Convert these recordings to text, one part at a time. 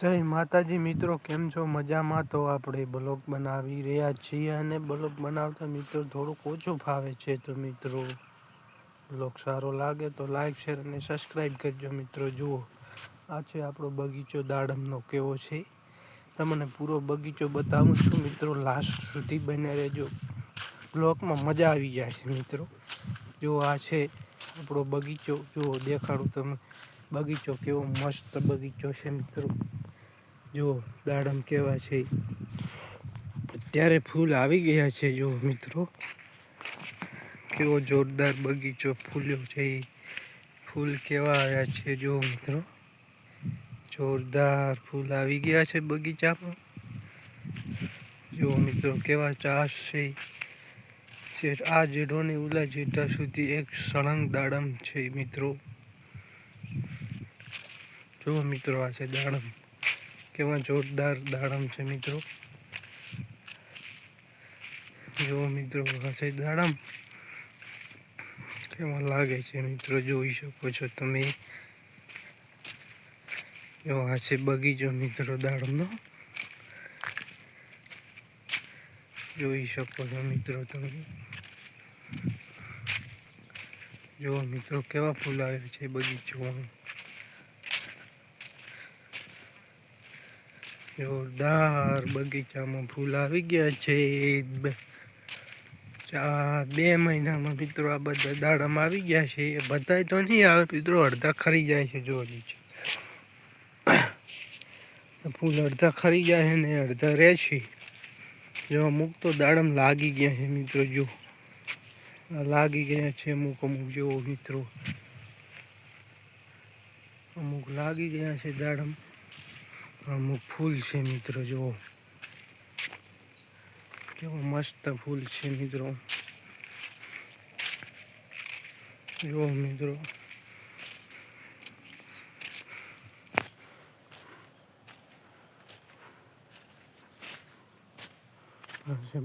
જય માતાજી મિત્રો, કેમ છો? મજામાં? તો આપણે બ્લોગ બનાવી રહ્યા છીએ અને બ્લોગ બનાવતા મિત્રો થોડુંક ઓછું ફાવે છે તો મિત્રો, બ્લોગ સારો લાગે તો લાઈક, શેર અને સબસ્ક્રાઈબ કરજો મિત્રો. જુઓ, આ છે આપણો બગીચો દાડમનો કેવો છે? તમને પૂરો બગીચો બતાવું છું મિત્રો લાસ્ટ સુધી બને રહેજો. બ્લોગમાં મજા આવી જાય છે મિત્રો. જો આ છે આપણો બગીચો, જુઓ, દેખાડું તમે બગીચો કેવો મસ્ત બગીચો છે મિત્રો. જો દાડમ કેવા છે. અત્યારે ફૂલ આવી ગયા છે જો મિત્રો. કેવો જોરદાર બગીચો ફૂલ્યો છે. ફૂલ કેવા આવ્યા છે જો મિત્રો. જોરદાર ફૂલ આવી ગયા છે બગીચામાં. જો મિત્રો કેવા ચાસ છે. આ જેઠોની ઉલા જેઠા સુધી એક સળંગ દાડમ છે મિત્રો. જો મિત્રો આ છે દાડમ. કેવા જોરદાર દાડમ છે મિત્રો. જો મિત્રો છે દાડમ. કેવા લાગે છે મિત્રો, જોઈ શકો છો તમે. જો આ છે બગીચો મિત્રો દાડમનો. જોઈ શકો છો મિત્રો તમે. જો મિત્રો, કેવા ફૂલ આવ્યા છે બગીચોમાં. જોરદાર બગીચામાં ફૂલ આવી ગયા છે. ચાર, બે મહિનામાં મિત્રો આ બધા દાડામાં આવી ગયા છે. બધા તો નહીં આવે, મિત્રો અડધા ખરી જાય છે જોડી છે ફૂલ અડધા ખરી જાય છે ને અડધા રહે છે. જો અમુક તો દાડમ લાગી ગયા છે, મિત્રો, જો. લાગી ગયા છે અમુક અમુક જેવો મિત્રો. અમુક લાગી ગયા છે દાડમ. અમુક ફૂલ છે મિત્રો, જુઓ. કેવો મસ્ત ફૂલ છે મિત્રો. જુઓ મિત્રો.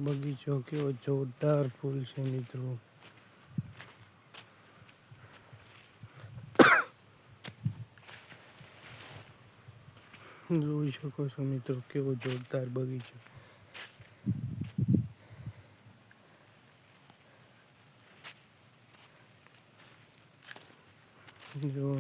બગીચો, કેવો જોરદાર ફૂલ છે મિત્રો. જોઈ શકો છો મિત્રો? કેવો જોરદાર બગીચો. જો